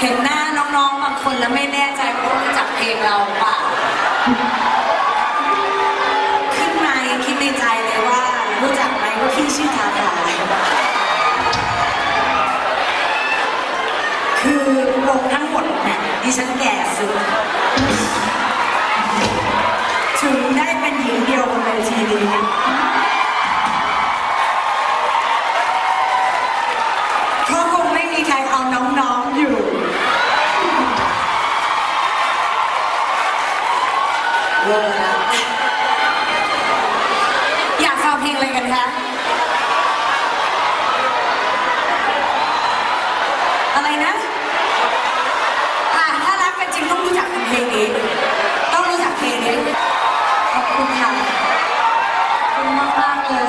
เห็นหน้าน้องๆ บางคนแล้วไม่แน่ใจว่ารู้จักเพลงเราเปล่าขึ้นมาคิดในใจเลยว่า รู้จักไหมว่าพี่ชื่อทาทาคือวงทั้งหมดเนี่ยดิฉันแก่สุด อยากฟังเลงอะไรกันคะ อะไรนะอะถ้ารักกันจริงต้องรู้จักเพลงนี้ ต้องรู้จักเพลงนี้ ขอบคุณค่ะขอบคุณมากมากๆเลย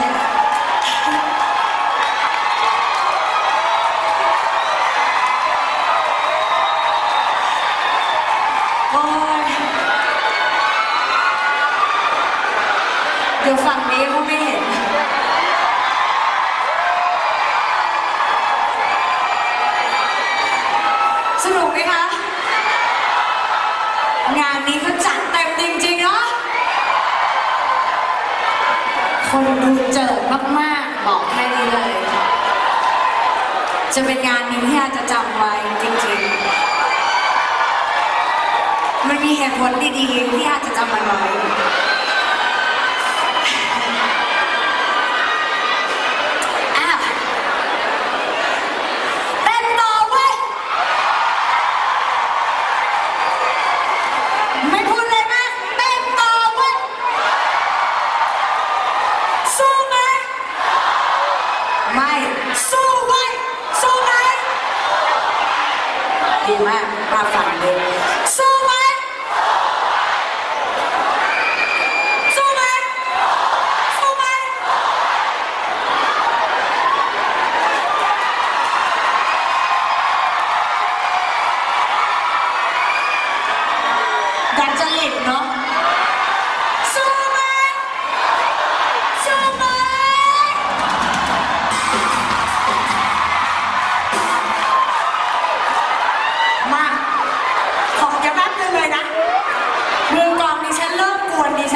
โอ้ยเดี๋ยวฝั่งนี้เขาไม่ นสนุกไหมคะ งานนี้เขาจัดเต็มจริงๆเนาะ คนดูเจิดมากๆ บอกแค่นี้เลย จะเป็นงานนี้ที่อาจจะจำไว้จริงๆ มันมีเหตุผลดีๆ ที่อาจจะจำมันไว้ ดีมากมาฝันเลยสู้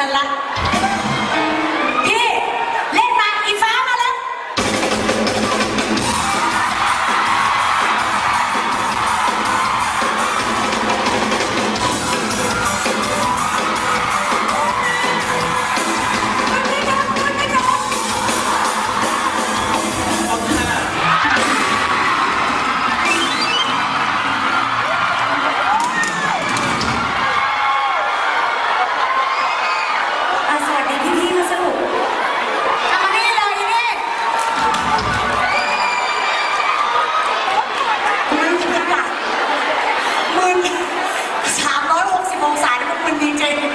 charla สามร้อยหกสิบองศานี่มันเป็นดีเจจ